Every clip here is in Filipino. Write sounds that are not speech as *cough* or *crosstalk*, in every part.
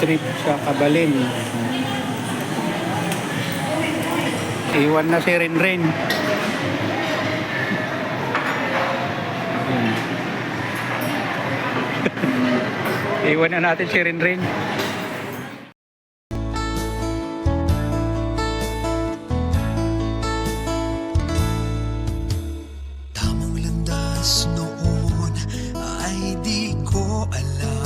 trip sa Kabalin. Iwan na si Rinrin. *laughs* Iwan na natin si Rinrin. Tamang landas noon ay di ko alam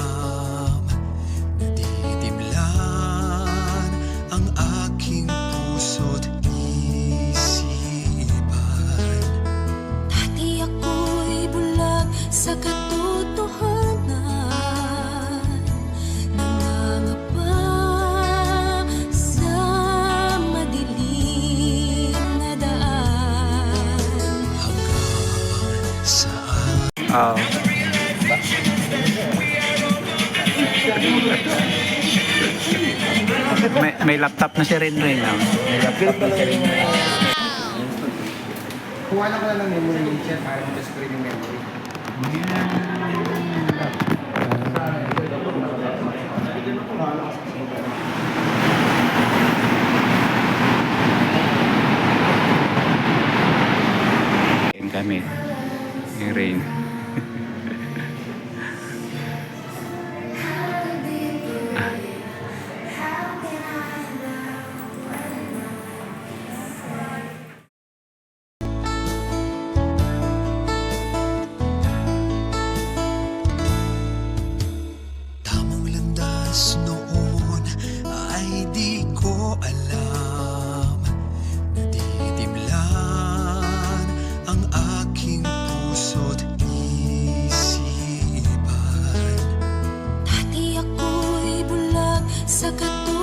Oo. may, may laptop na si Rinrin. Oh. May laptop na si Rinrin. Kuha lang ko lang ng memory link siya para mag-screen yung memory. Kain sa katulad.